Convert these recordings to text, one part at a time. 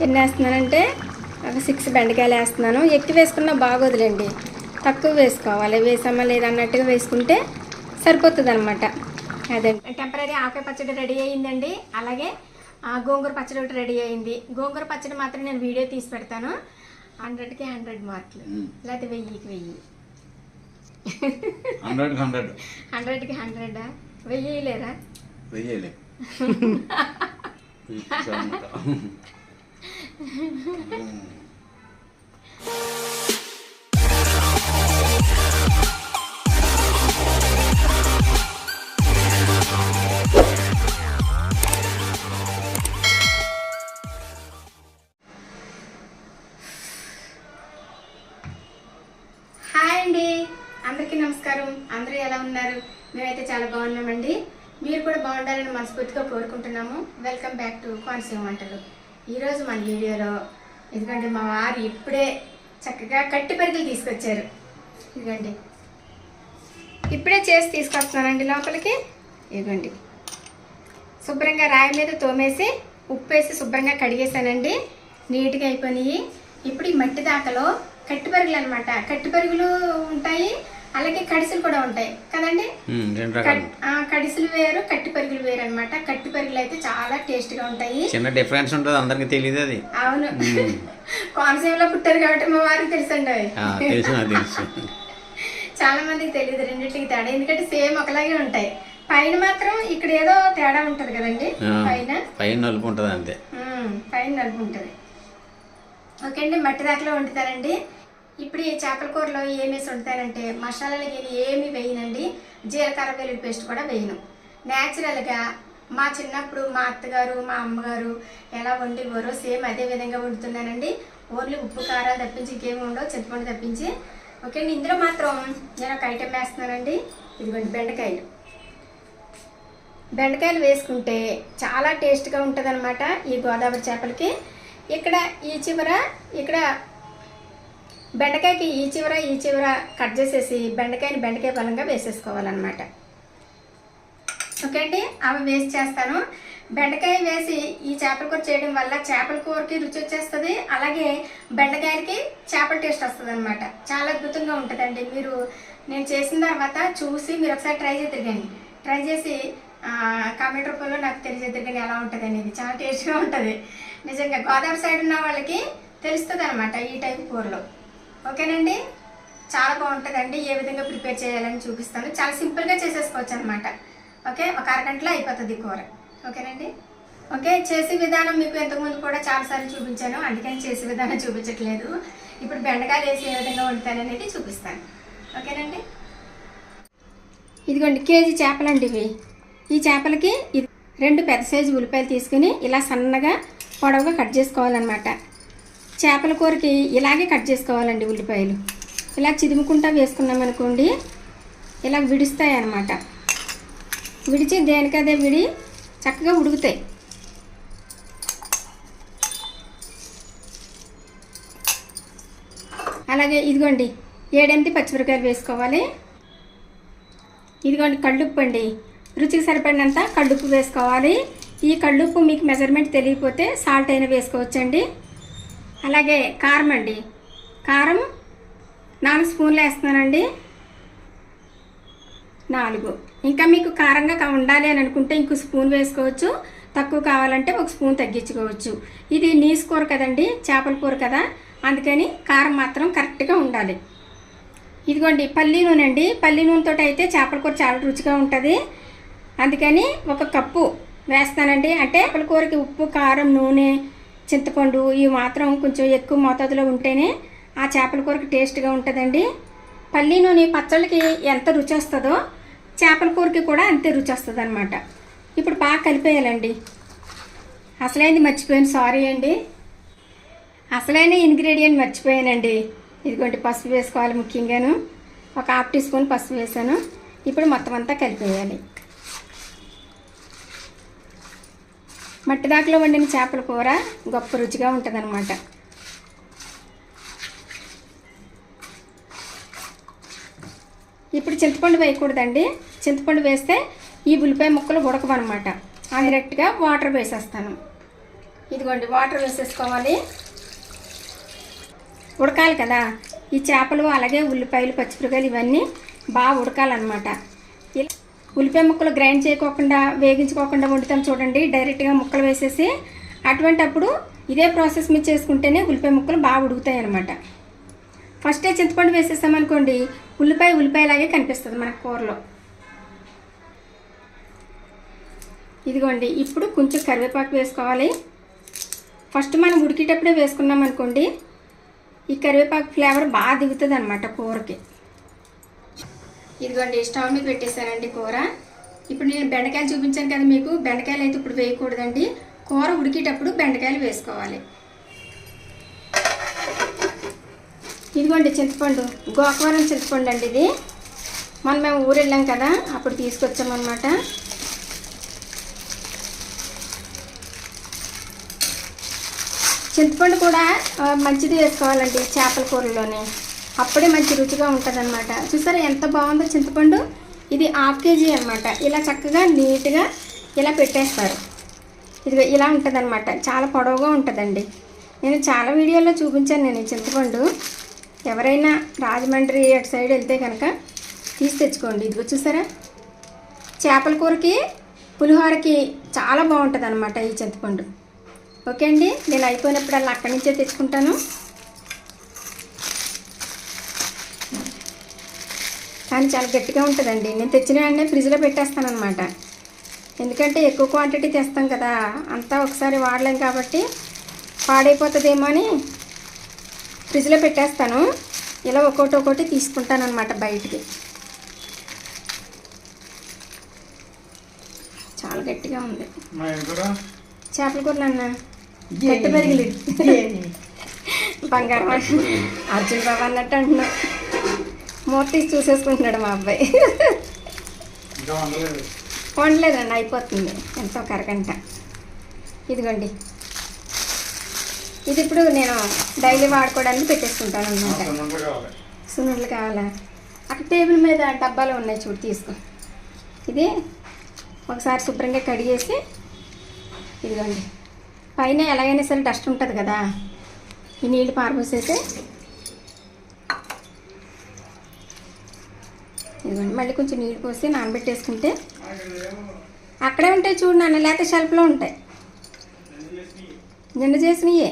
ఎన్ని వేస్తున్నానంటే ఒక సిక్స్ బెండకాయలు వేస్తున్నాను. ఎక్కువ వేసుకున్నా బాగోదులేండి తక్కువ వేసుకోవాలి. వేసామా లేదన్నట్టుగా వేసుకుంటే సరిపోతుంది అనమాట అదే. టెంపరీ ఆకాయ పచ్చడి రెడీ అయ్యిందండి. అలాగే ఆ, గోంగూర పచ్చడి ఒకటి రెడీ అయింది గోంగూర పచ్చడి మాత్రం నేను వీడియో తీసి పెడతాను. హండ్రెడ్కి హండ్రెడ్ మార్కులు లేకపోతే వెయ్యికి వెయ్యి. హండ్రెడ్ హండ్రెడ్ హండ్రెడ్కి హండ్రెడా వెయ్యి లేరా వెయ్యాలి అందరికీ నమస్కారం. అందరూ ఎలా ఉన్నారు? మేమైతే చాలా బాగున్నామండి. మీరు కూడా బాగుండాలని మనస్ఫూర్తిగా కోరుకుంటున్నాము. వెల్కమ్ బ్యాక్ టు కోనసీమ వంటలు. ఈరోజు మన వీడియోలో ఎందుకంటే మా వారు ఇప్పుడే చక్కగా కట్టి పరికలు తీసుకొచ్చారు. ఇదిగోండి. ఇప్పుడే చేసి తీసుకొస్తున్నానండి లోపలికి. ఇదిగోండి. శుభ్రంగా రాయి మీద తోమేసి ఉప్పు వేసి శుభ్రంగా కడిగేసానండి నీట్గా అయిపోయినాయి. ఇప్పుడు ఈ మట్టి దాకలో కట్టి పరుగులు అనమాట కట్టి పరుగులు ఉంటాయి. అలాగే కడిసెలు కూడా ఉంటాయి. కదండి? కడిసెలు వేరు కట్టి పరుగులు వేరు అనమాట కట్టి పరుగులు అయితే చాలా టేస్ట్గా ఉంటాయి. చిన్న డిఫరెన్స్ ఉంటుంది అందరికి తెలియదు అది. అవును. కోనసీమలో పుట్టారు కాబట్టి మా వారికి తెలుసండి తెలుసు తెలుసు. చాలా మందికి తెలియదు రెండింటికి తేడా. ఎందుకంటే సేమ్ ఒకలాగే ఉంటాయి. పైన మాత్రం ఇక్కడ ఏదో తేడా ఉంటది కదండి. పైన. పైన నలుపు ఉంటుంది అంతే. పైన నలుపు ఉంటుంది. ఓకే అండి మట్టి దాకలో వండుతానండి. ఇప్పుడు ఈ చేపల కూరలో ఏమేసి వండుతానంటే మసాలాలు కానీ ఏమి వేయనండి. జీలకర్ర వెల్లుల్లి పేస్ట్ కూడా వేయను. న్యాచురల్గా మా చిన్నప్పుడు మా అత్తగారు మా అమ్మగారు ఎలా వండేవారో సేమ్ అదే విధంగా వండుతున్నానండి. ఓన్లీ ఉప్పు కారాలు తప్పించి ఇంకేమి ఉండవు చింతపండు తప్పించి. ఓకే అండి ఇందులో మాత్రం నేను ఒక ఐటెం వేస్తున్నానండి. ఇదిగోండి బెండకాయలు. బెండకాయలు వేసుకుంటే చాలా టేస్ట్గా ఉంటుంది ఈ గోదావరి చేపలకి. ఇక్కడ ఈ చివర ఇక్కడ బెండకాయకి ఈ చివర ఈ చివర కట్ చేసేసి బెండకాయని బెండకాయ పలంగా వేసేసుకోవాలన్నమాట. ఓకే అండి? అవి వేస్ట్ చేస్తాను. బెండకాయ వేసి ఈ చేపల కూర చేయడం వల్ల చేపల కూరకి రుచి వచ్చేస్తుంది. అలాగే బెండకాయలకి చేపల టేస్ట్ వస్తుంది అనమాట చాలా అద్భుతంగా ఉంటుందండి. మీరు నేను చేసిన తర్వాత చూసి మీరు ఒకసారి ట్రై చేద్దరు కానీ ట్రై చేసి కామెంట్ రూపంలో నాకు తెలియజేద్దరు కానీ ఎలా ఉంటుంది అనేది. చాలా టేస్ట్గా ఉంటుంది. నిజంగా గోదావరి సైడ్ ఉన్న వాళ్ళకి తెలుస్తుంది అనమాట ఈ టైప్ కూరలో. ఓకేనండి? చాలా బాగుంటుందండి. ఏ విధంగా ప్రిపేర్ చేయాలని చూపిస్తాను. చాలా సింపుల్గా చేసేసుకోవచ్చు అనమాట ఓకే? ఒక అరగంటలో అయిపోతుంది కూర. ఓకేనండి? ఓకే? చేసే విధానం మీకు ఇంతకుముందు కూడా చాలాసార్లు చూపించాను. అందుకని చేసే విధానం చూపించట్లేదు. ఇప్పుడు బెండకాయలు వేసి ఏ విధంగా వండుతాను అనేది చూపిస్తాను. ఓకేనండి? ఇదిగోండి కేజీ చేపలండి ఇవి. ఈ చేపలకి ఇది రెండు పెద్ద సైజు ఉల్లిపాయలు తీసుకుని ఇలా సన్నగా పొడవుగా కట్ చేసుకోవాలన్నమాట. చేపల కూరకి ఇలాగే కట్ చేసుకోవాలండి ఉల్లిపాయలు. ఇలా చిదుముకుంటా వేసుకున్నాం అనుకోండి ఇలా విడుస్తాయి అన్నమాట. విడిచి దేనికదే విడి చక్కగా ఉడుకుతాయి. అలాగే ఇదిగోండి ఏడెనిమిది పచ్చిమిరకాయలు వేసుకోవాలి. ఇదిగోండి కళ్ళుప్పు అండి. రుచికి సరిపడినంత కళ్ళుప్పు వేసుకోవాలి. ఈ కళ్ళుప్పు మీకు మెజర్మెంట్ తెలియకపోతే సాల్ట్ అయినా వేసుకోవచ్చండి. అలాగే కారం అండి. కారం నాలుగు స్పూన్లు వేస్తున్నానండి. నాలుగు. ఇంకా మీకు కారంగా ఉండాలి అని అనుకుంటే ఇంకో స్పూన్ వేసుకోవచ్చు. తక్కువ కావాలంటే ఒక స్పూన్ తగ్గించుకోవచ్చు. ఇది నీసు కూర కదండి చేపల కూర కదా. అందుకని కారం మాత్రం కరెక్ట్గా ఉండాలి. ఇదిగోండి పల్లీ నూనె అండి. పల్లి నూనెతో అయితే చేపల కూర చాలా రుచిగా ఉంటుంది. అందుకని ఒక కప్పు వేస్తానండి. అంటే చేపల కూరకి ఉప్పు కారం నూనె చింతపండు ఇవి మాత్రం కొంచెం ఎక్కువ మోతాదులో ఉంటేనే ఆ చేపల కూరకి టేస్ట్గా ఉంటుందండి. పల్లి నూనె పచ్చళ్ళకి ఎంత రుచి వస్తుందో చేపల కూరకి కూడా అంతే రుచి వస్తుంది అనమాట ఇప్పుడు బాగా కలిపేయాలండి. అసలైంది మర్చిపోయాను సారీ అండి. అసలైన ఇంగ్రీడియంట్ మర్చిపోయానండి. ఇదిగోండి పసుపు వేసుకోవాలి ముఖ్యంగాను. ఒక హాఫ్ టీ స్పూన్ పసుపు వేసాను. ఇప్పుడు మొత్తం అంతా కలిపేయాలి. మట్టి దాకలో వండిన చేపల కూర గొప్ప రుచిగా ఉంటుంది ఇప్పుడు చింతపండు వేయకూడదండి. చింతపండు వేస్తే ఈ ఉల్లిపాయ ముక్కలు ఉడకవన్నమాట. డైరెక్ట్గా వాటర్ వేసేస్తాను. ఇదిగోండి వాటర్ వేసేసుకోవాలి. ఉడకాలి కదా. ఈ చేపలు అలాగే ఉల్లిపాయలు పచ్చిమిరకాయలు ఇవన్నీ బాగా ఉడకాలన్నమాట. ఉల్లిపాయ ముక్కలు గ్రైండ్ చేయకోకుండా వేగించుకోకుండా వండుతాం చూడండి. డైరెక్ట్గా ముక్కలు వేసేసి అటువంటి అప్పుడు ఇదే ప్రాసెస్ మీరు చేసుకుంటేనే ఉల్లిపాయ ముక్కలు బాగా ఉడుకుతాయి అనమాట ఫస్టే చింతపండు వేసేసామనుకోండి ఉల్లిపాయ ఉల్లిపాయలాగే కనిపిస్తుంది మన కూరలో. ఇదిగోండి ఇప్పుడు కొంచెం కరివేపాకు వేసుకోవాలి. ఫస్ట్ మనం ఉడికేటప్పుడే వేసుకున్నాం అనుకోండి ఈ కరివేపాకు ఫ్లేవర్ బాగా దిగుతుంది అనమాట కూరకి. ఇదిగోండి స్టవ్ మీద పెట్టేశానండి కూర. ఇప్పుడు నేను బెండకాయలు చూపించాను కదా మీకు బెండకాయలు అయితే ఇప్పుడు వేయకూడదండి. కూర ఉడికేటప్పుడు బెండకాయలు వేసుకోవాలి. ఇదిగోండి చింతపండు గోకవరం చింతపండు అండి ఇది. మనం మేము ఊరు వెళ్ళాం కదా అప్పుడు తీసుకొచ్చామన్నమాట. చింతపండు కూడా మంచిది వేసుకోవాలండి చేపల కూరలోనే అప్పుడే మంచి రుచిగా ఉంటుంది చూసారా ఎంత బాగుందో చింతపండు? ఇది హాఫ్ కేజీ అనమాట ఇలా చక్కగా నీట్గా ఇలా పెట్టేస్తారు. ఇది ఇలా ఉంటుంది చాలా పొడవుగా ఉంటుందండి. నేను చాలా వీడియోలో చూపించాను నేను చింతపండు. ఎవరైనా రాజమండ్రి అటు సైడ్ వెళ్తే కనుక తీసి తెచ్చుకోండి. ఇదిగో చూసారా? చేపల కూరకి పులిహోరకి చాలా బాగుంటుంది అనమాట ఈ చింతపండు. ఓకే అండి నేను అయిపోయినప్పుడల్లా అక్కడి నుంచే తెచ్చుకుంటాను. కానీ చాలా గట్టిగా ఉంటుందండి. నేను తెచ్చిన వెంటనే ఫ్రిడ్జ్లో పెట్టేస్తాను అనమాట ఎందుకంటే ఎక్కువ క్వాంటిటీ తెస్తాం కదా అంతా ఒకసారి వాడలేం కాబట్టి పాడైపోతుందేమో అని ఫ్రిడ్జ్లో పెట్టేస్తాను. ఇలా ఒక్కొక్కటి ఒక్కొక్కటి తీసుకుంటాను అనమాట బయటికి. చాలా గట్టిగా ఉంది. చేపల కూర నాన్న గట్టి పెరిగిలి బంగారం. అర్జున్ బాబు అన్నట్టు అంటున్నాడు మూత తీసి చూసేసుకుంటున్నాడు మా అబ్బాయి. వండలేదండి అయిపోతుంది. ఎంతో ఒక అరగంట ఇదిగోండి. ఇది ఇప్పుడు నేను డైలీ వాడుకోవడానికి పెట్టేసుకుంటాను అనమాట సున్నుండలు కావాలి. సున్నుండలు కావాలా? అక్కడ టేబుల్ మీద డబ్బాలు ఉన్నాయి చూడు తీసుకో. ఇది ఒకసారి శుభ్రంగా కడిగేసి ఇదిగోండి. పైన ఎలాగైనా సరే డస్ట్ ఉంటుంది కదా. ఈ నీళ్ళు పారబోసేసి ఇదిగోండి. మళ్ళీ కొంచెం నీళ్ళు పోసి నానబెట్టేసుకుంటే అక్కడే ఉంటాయి చూడు నాన్న లేకపోతే షెల్ఫ్లో ఉంటాయి. నిన్న చేసినయే.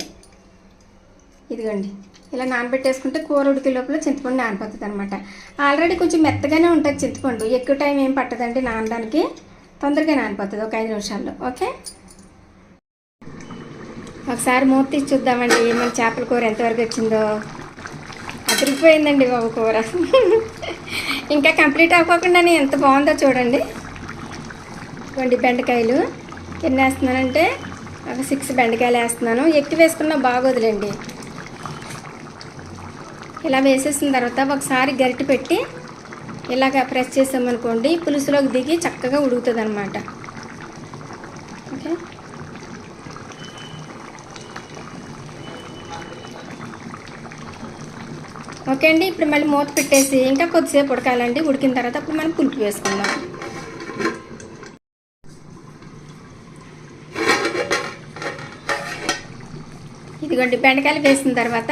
ఇదిగోండి. ఇలా నానబెట్టేసుకుంటే కూర ఉడికే లోపల చింతపండు నానిపోతుంది అనమాట ఆల్రెడీ కొంచెం మెత్తగానే ఉంటుంది చింతపండు. ఎక్కువ టైం ఏం పట్టదండి నానడానికి. తొందరగా నానిపోతుంది ఒక ఐదు నిమిషాల్లో. ఓకే? ఒకసారి మూత తీసి చూద్దామండి మన చేపల కూర ఎంతవరకు వచ్చిందో. అతిరిపోయిందండి బాబు కూర. ఇంకా కంప్లీట్ అవ్వకుండానే ఎంత బాగుందో చూడండి. ఇవ్వండి బెండకాయలు. ఎన్ని వేస్తున్నానంటే ఒక సిక్స్ బెండకాయలు వేస్తున్నాను. ఎక్కువ వేసుకున్నా బాగోదులేండి ఇలా వేసేసిన తర్వాత ఒకసారి గరిటె పెట్టి ఇలాగ ప్రెస్ చేసామనుకోండి పులుసులోకి దిగి చక్కగా ఉడుకుతుంది అనమాట ఓకే ఓకే అండి ఇప్పుడు మళ్ళీ మూత పెట్టేసి ఇంకా కొద్దిసేపు ఉడకాలండి. ఉడికిన తర్వాత అప్పుడు మనం పులుపు వేసుకుందాం. ఇదిగోండి బెండకాయలు వేసిన తర్వాత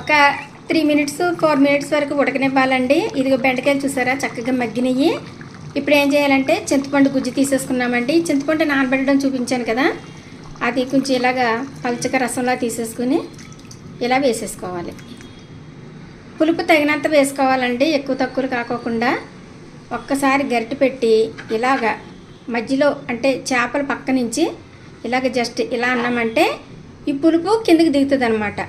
ఒక త్రీ మినిట్స్ ఫోర్ మినిట్స్ వరకు ఉడకనివ్వాలండి. ఇదిగో బెండకాయలు చూసారా? చక్కగా మగ్గినవి ఇప్పుడు ఏం చేయాలంటే చింతపండు గుజ్జు తీసేసుకున్నామండి. చింతపండు నానబెట్టడం చూపించాను కదా. అది కొంచెం ఇలాగా పలుచక రసంలా తీసేసుకుని ఇలా వేసేసుకోవాలి. పులుపు తగినంత వేసుకోవాలండి ఎక్కువ తక్కువ కాకోకుండా. ఒక్కసారి గరిటె పెట్టి ఇలాగా మధ్యలో అంటే చేపల పక్క నుంచి ఇలాగ జస్ట్ ఇలా అన్నామంటే ఈ పులుపు కిందకి దిగుతుంది అనమాట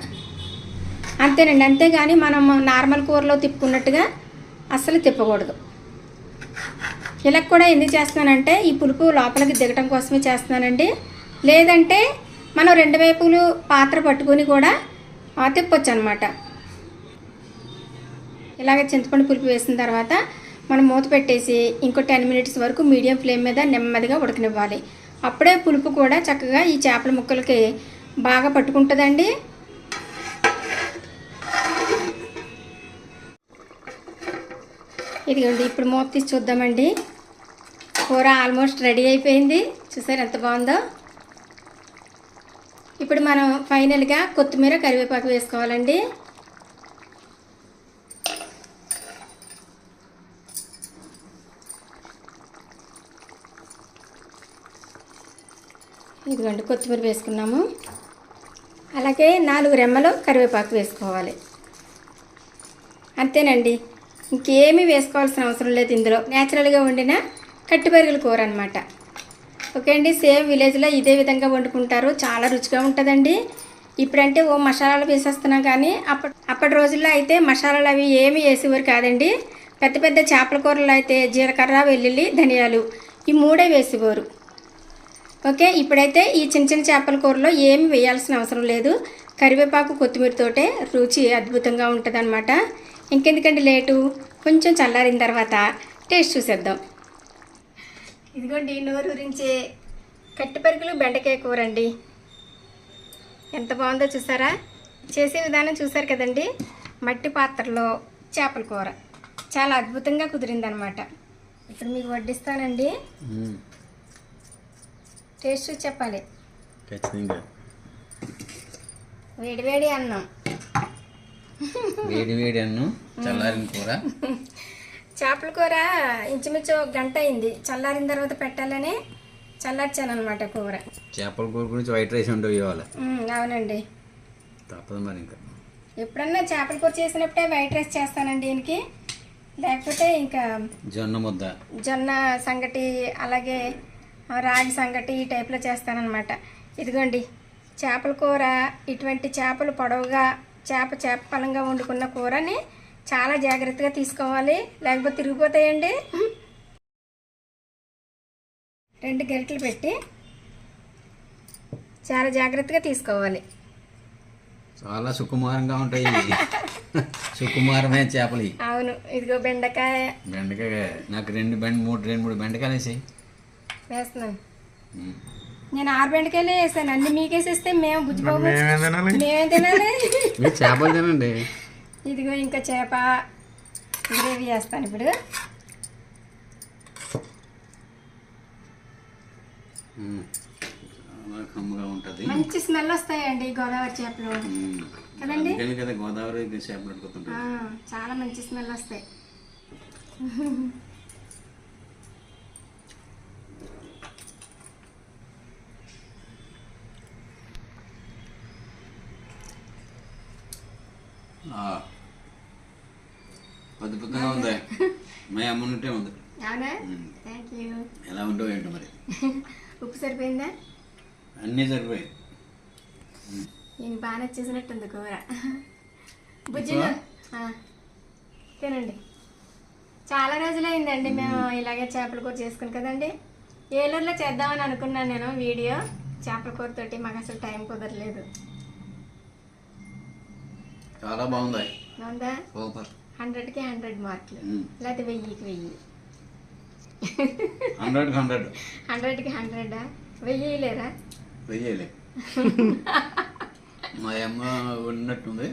అంతేనండి అంతేగాని మనం నార్మల్ కూరలో తిప్పుకున్నట్టుగా అస్సలు తిప్పకూడదు. ఇలా కూడా ఎందుకు చేస్తున్నానంటే ఈ పులుపు లోపలికి దిగటం కోసమే చేస్తున్నానండి. లేదంటే మనం రెండు వైపులు పాత్ర పట్టుకొని కూడా ఆ, తిప్పొచ్చు అనమాట ఇలాగ చింతపండు పులుపు వేసిన తర్వాత మనం మూత పెట్టేసి ఇంకో టెన్ మినిట్స్ వరకు మీడియం ఫ్లేమ్ మీద నెమ్మదిగా ఉడకనివ్వాలి. అప్పుడే పులుపు కూడా చక్కగా ఈ చేపల ముక్కలకి బాగా పట్టుకుంటుందండి. ఇదిగోండి ఇప్పుడు మూత తీసి చూద్దామండి. కూర ఆల్మోస్ట్ రెడీ అయిపోయింది. చూసారు ఎంత బాగుందో? ఇప్పుడు మనం ఫైనల్గా కొత్తిమీర కరివేపాకు వేసుకోవాలండి. ఇదిగోండి కొత్తిమీర వేసుకున్నాము. అలాగే నాలుగు రెమ్మలు కరివేపాకు వేసుకోవాలి. అంతేనండి ఇంకేమీ వేసుకోవాల్సిన అవసరం లేదు ఇందులో. న్యాచురల్గా వండిన కట్టిపరుగుల కూర అనమాట ఓకే అండి సేమ్ విలేజ్లో ఇదే విధంగా వండుకుంటారు. చాలా రుచిగా ఉంటుందండి. ఇప్పుడంటే ఓ మసాలాలు వేసేస్తున్నాం కానీ అప్పటి అప్పటి రోజుల్లో అయితే మసాలాలు అవి ఏమి వేసేవారు కాదండి. పెద్ద పెద్ద చేపల కూరలు అయితే జీలకర్ర వెల్లుల్లి ధనియాలు ఈ మూడే వేసేవారు. ఓకే ఇప్పుడైతే ఈ చిన్న చిన్న చేపల కూరలో ఏమి వేయాల్సిన అవసరం లేదు. కరివేపాకు కొత్తిమీరతోటే రుచి అద్భుతంగా ఉంటుంది ఇంకెందుకండి లేటు? కొంచెం చల్లారిన తర్వాత టేస్ట్ చూసేద్దాం. ఇదిగోండి నోరు గురించి కట్టిపరుగులు బెండకాయ కూర అండి ఎంత బాగుందో చూసారా? చేసే విధానం చూసారు కదండి? మట్టి పాత్రలో చేపల కూర. చాలా అద్భుతంగా కుదిరిందనమాట ఇప్పుడు మీకు వడ్డిస్తానండి. టేస్ట్ చూసి చెప్పాలి. ఖచ్చితంగా. వేడివేడి అన్నం. వేడి వేడి అన్ను చల్లారిన కూర. చేపల కూర ఇంచుమించు ఒక గంట అయింది. చల్లారిన తర్వాత పెట్టాలని చల్లార్చాను అనమాట కూర. చేపల కూర గురించి వైట్ రైస్ ఉండవు ఇవాళ. అవునండి. తప్పదు మరి ఇంకా. ఎప్పుడన్నా చేపల కూర చేసినప్పుడే వైట్ రైస్ చేస్తానండి దీనికి. లేకపోతే ఇంకా జొన్న ముద్ద. జొన్న సంగటి అలాగే రాగి సంగటి ఈ టైప్లో చేస్తానన్నమాట. ఇదిగోండి చేపల కూర ఇటువంటి చేపలు పొడవుగా చేప చేప పలంగా వండుకున్న కూరని చాలా జాగ్రత్తగా తీసుకోవాలి. లేకపోతే తిరిగిపోతాయండి. రెండు గరిటెలు పెట్టి చాలా జాగ్రత్తగా తీసుకోవాలి. చాలా సుకుమారంగా ఉంటాయి ఇవి. సుకుమారమైన చేపలు. అవును ఇదిగో బెండకాయ. బెండకాయ నాకు రెండు బెండ మూడు రెండు మూడు బెండకాయలు వేసాయి. వేస్తున్నాను నేను ఆరు బెండకాయలే వేసాను. అన్ని మీకేసేస్తే మేము బుజ్జిబాబు మేమేం తినాలి? చేపలు తినండి. ఇదిగో ఇంకా చేప గ్రేవీ చేస్తాను ఇప్పుడు. మంచి స్మెల్ వస్తాయండి గోదావరి చేపలు. కదండి? గోదావరి చేపలు చాలా మంచి స్మెల్ వస్తాయి. అద్భుతంగా ఉంది. మా అమ్మ ఉన్నట్టే ఉంది. అవునా? థ్యాంక్ యూ ఎలా ఉంటో ఏంటో మరి? ఉప్పు సరిపోయిందా? అన్నీ సరిపోయాయి. నేను బాగా నచ్చేసినట్టుంది కూర. బుజ్జిగా ఆ, తినండి. చాలా రోజులైందండి మేము ఇలాగే చేపల కూర చేసుకుని కదండి. ఏలూరులో చేద్దామని అనుకున్నాను నేను వీడియో. చేపల కూరతోటి మాకు అసలు టైం కుదరలేదు. చాలా బాగుంది సూపర్. హండ్రెడ్కి హండ్రెడ్ మార్కులు. లేకపోతే వెయ్యికి వెయ్యి. హండ్రెడ్. హండ్రెడ్ హండ్రెడా? వెయ్యి లేరా వెయ్యాలి. మా అమ్మ ఉన్నట్టుంది.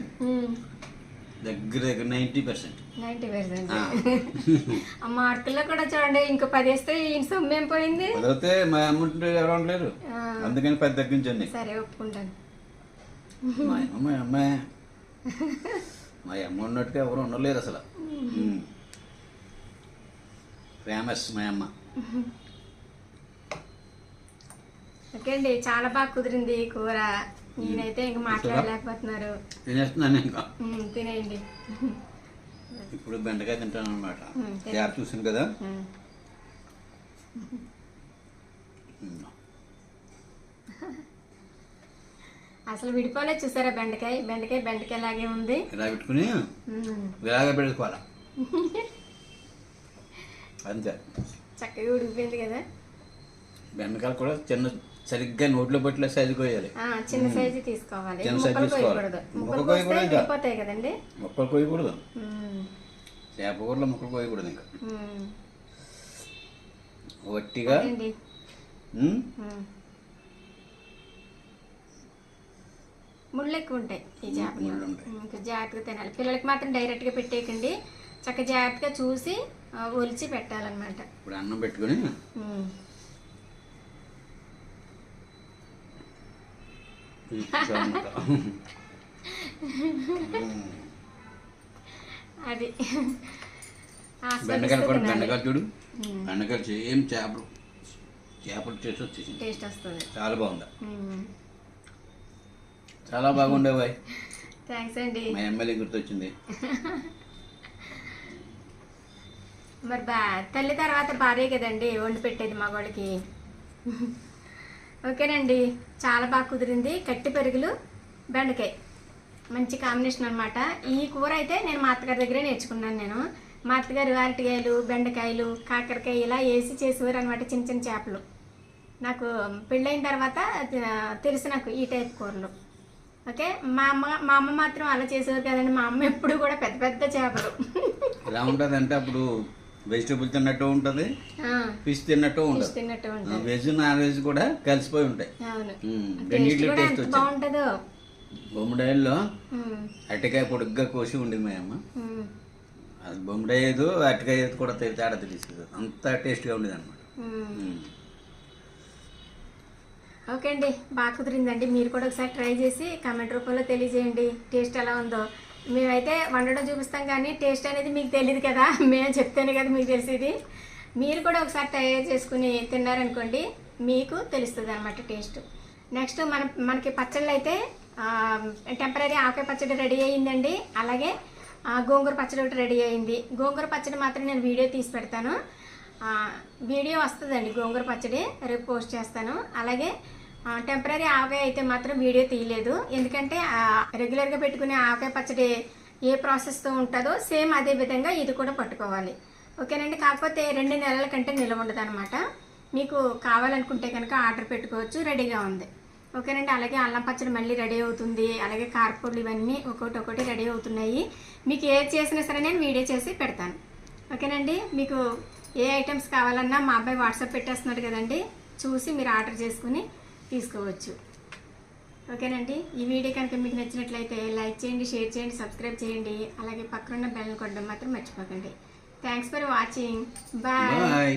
దగ్గర దగ్గర నైంటీ పర్సెంట్. Ninety percent. ఆ. మార్కుల్లో కూడా చూడండి ఇంకో పది వేస్తే ఈయన సొమ్మేం పోయింది? కుదిరితే మా అమ్మ ఎవరు ఉండలేరు. అందుకని పది తగ్గించండి సరే ఒప్పుకుంటాను. మా అమ్మ అమ్మాయి మా అమ్మ ఉన్నట్టుగా ఎవరు ఉండలేరు అసలు. ఫేమస్ మా అమ్మ. ఓకే అండి చాలా బాగా కుదిరింది ఈ కూర. నేనైతే ఇంక మాట్లాడలేకపోతున్నారు. తినేస్తున్నాను ఇంకా. ఉమ్, తినేయండి. ఇప్పుడు బెండకాయ తింటాను అనమాట. యాప్ చూసాను కదా ఉమ్. ఉమ్. అసలు విడిపోలేదు చూసారా బెండకాయ? బెండకాయ బెండకాయ లాగే ఉంది. ఇలా పెట్టుకుని? ఇలాగే పెట్టుకోవాలి? అంతే. చక్కగా ఉడికిపోయింది కదా? బెండకాయలు కూడా చిన్న సరిగ్గా నోట్లో పట్ల సైజు కోయాలి చిన్న సైజు తీసుకోవాలి. చిన్న సైజు తీసుకోవాలి. ముక్కలు కోయకూడదు. విడిపోతాయి కదండి? మొక్కలు కోయకూడదు చేప కూరలో మొక్కలు కోయకూడదు ఇంకా. వట్టిగా అదండి ఉమ్, ఉమ్. ముళ్ళు ఎక్కువ ఉంటాయి ఈ చేపలు. ఇంకా జాగ్రత్తగా తినాలి. పిల్లలకి మాత్రం డైరెక్ట్గా పెట్టేయకండి. చక్కగా జాగ్రత్తగా చూసి ఒలిచి పెట్టాలన్నమాట. ఇప్పుడు అన్నం పెట్టుకుని. అది. బెండకాయలు కూడా బెండకాయలు చూడు. బెండకాయలు సేమ్ చేపలు. చేపలు చేసి వచ్చేసింది. టేస్ట్ వస్తుంది. చాలా బాగుంది. చాలా బాగుండేవాయి థ్యాంక్స్ అండి. మా ఎమ్మెల్యే గుర్తొచ్చింది. మరి బా తల్లి తర్వాత భార్య కదండి వండి పెట్టేది మగవాళ్ళకి. ఓకేనండి చాలా బాగా కుదిరింది. కట్టి పెరుగులు బెండకాయ. మంచి కాంబినేషన్ అనమాట ఈ కూర అయితే నేను మా అత్తగారి దగ్గరే నేర్చుకున్నాను నేను. మా అత్తగారు అరటికాయలు బెండకాయలు కాకరకాయ ఇలా వేసి చేసేవారు అనమాట చిన్న చిన్న చేపలు. నాకు పెళ్ళైన తర్వాత తెలుసు నాకు ఈ టైప్ కూరలు. ఓకే? మా అమ్మ మా అమ్మ మాత్రం అలా చేసేవారు కదండి. మా అమ్మ ఎప్పుడు కూడా పెద్ద పెద్ద చేపలు. ఎలా ఉంటుంది అంటే అప్పుడు వెజిటబుల్ తిన్నట్టు ఉంటుంది ఫిష్ తిన్నట్టు ఉంటుంది. తిన్నట్టు ఉంటుంది. వెజ్ నాన్ వెజ్ కూడా కలిసిపోయి ఉంటాయి. టేస్ట్ రెండిట్లో టేస్ట్ బాగుంటుందో. బొమ్మడాయిల్లో ఉమ్, అరటికాయ పొడుగ్గా కోసి ఉండేది మా అమ్మ. అది బొమ్మడాయి ఏదో అరటికాయ కూడా తేడా తెలిసేది అంత టేస్ట్గా ఉండేది అనమాట. ఓకే అండి. బాగా కుదిరిందండి. మీరు కూడా ఒకసారి ట్రై చేసి కామెంట్ రూపంలో తెలియజేయండి. టేస్ట్ ఎలా ఉందో. మేమైతే వండడం చూపిస్తాం కానీ టేస్ట్ అనేది మీకు తెలియదు కదా. మేము చెప్తేనే కదా మీకు తెలిసేది. మీరు కూడా ఒకసారి తయారు చేసుకుని తిన్నారనుకోండి మీకు తెలుస్తుంది అనమాట టేస్ట్. నెక్స్ట్ మన మనకి పచ్చళ్ళు అయితే టెంపరీ ఆవకాయ పచ్చడి రెడీ అయ్యిందండి. అలాగే గోంగూర పచ్చడి ఒకటి రెడీ అయింది గోంగూర పచ్చడి మాత్రం నేను వీడియో తీసి పెడతాను. వీడియో వస్తుందండి గోంగూర పచ్చడి. రేపు పోస్ట్ చేస్తాను. అలాగే టెంపరీ ఆవకాయ అయితే మాత్రం వీడియో తీయలేదు. ఎందుకంటే రెగ్యులర్గా పెట్టుకునే ఆవకాయ పచ్చడి ఏ ప్రాసెస్తో ఉంటుందో సేమ్ అదే విధంగా ఇది కూడా పట్టుకోవాలి. ఓకేనండి? కాకపోతే రెండు నెలల కంటే నిల్వ ఉండదు అనమాట మీకు కావాలనుకుంటే కనుక ఆర్డర్ పెట్టుకోవచ్చు. రెడీగా ఉంది. ఓకేనండి? అలాగే అల్లం పచ్చడి మళ్ళీ రెడీ అవుతుంది. అలాగే కార్పూర్లు ఇవన్నీ ఒకటి ఒకటి రెడీ అవుతున్నాయి. మీకు ఏది చేసినా సరే నేను వీడియో చేసి పెడతాను. ఓకేనండి? మీకు ఏ ఐటమ్స్ కావాలన్నా మా అబ్బాయి వాట్సాప్ పెట్టేస్తున్నాడు కదండి. చూసి మీరు ఆర్డర్ చేసుకుని తీసుకోవచ్చు. ఓకేనండి? ఈ వీడియో కనుక మీకు నచ్చినట్లయితే లైక్ చేయండి షేర్ చేయండి సబ్స్క్రైబ్ చేయండి. అలాగే పక్కనున్న బెల్ కొట్టడం మాత్రం మర్చిపోకండి. Thanks for watching. Bye. Bye.